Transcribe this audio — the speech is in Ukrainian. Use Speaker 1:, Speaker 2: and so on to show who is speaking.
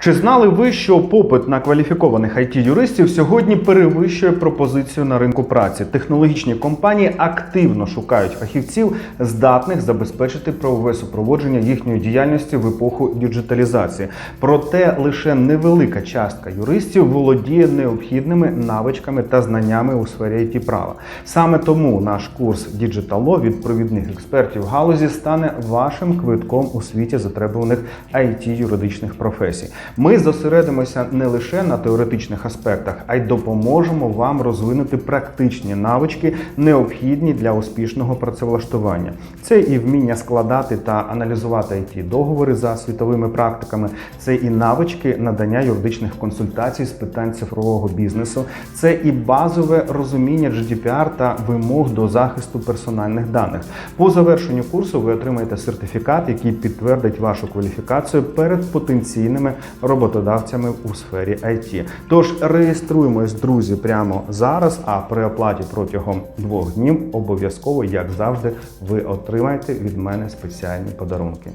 Speaker 1: Чи знали ви, що попит на кваліфікованих it юристів сьогодні перевищує пропозицію на ринку праці? Технологічні компанії активно шукають фахівців, здатних забезпечити правове супроводження їхньої діяльності в епоху діджиталізації. Проте лише невелика частка юристів володіє необхідними навичками та знаннями у сфері it права. Саме тому наш курс Law від провідних експертів галузі стане вашим квитком у світі затребуваних it юридичних професій. Ми зосередимося не лише на теоретичних аспектах, а й допоможемо вам розвинути практичні навички, необхідні для успішного працевлаштування. Це і вміння складати та аналізувати it договори за світовими практиками, це і навички надання юридичних консультацій з питань цифрового бізнесу, це і базове розуміння GDPR та вимог до захисту персональних даних. По завершенню курсу ви отримаєте сертифікат, який підтвердить вашу кваліфікацію перед потенційними роботодавцями у сфері IT. Тож реєструємось, друзі, прямо зараз. А при оплаті протягом двох днів обов'язково, як завжди, ви отримаєте від мене спеціальні подарунки.